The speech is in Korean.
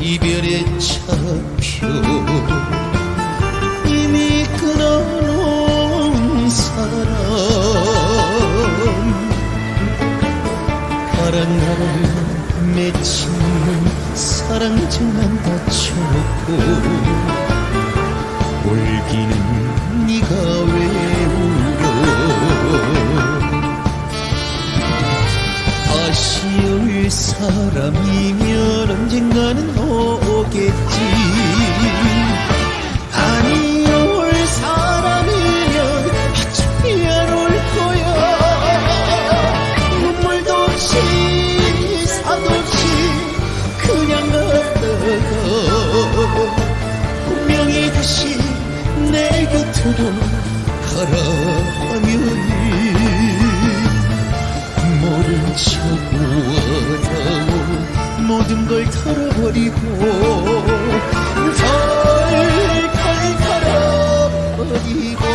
이별의 차표 이미 끊어놓은 사람. 바람 나를 맺히는 사랑 장난 다쳐놓고 울기는 네가 왜 울어 아쉬울 사람이면 언젠가는 오겠지. 아니 올 사람이면 안올 거야. 눈물도 없이 사도 없이 그냥 갔다가 분명히 다시 내 곁으로 가라하면 모른 척 우어다오 모든 걸 털어버리고 털털 털어버리고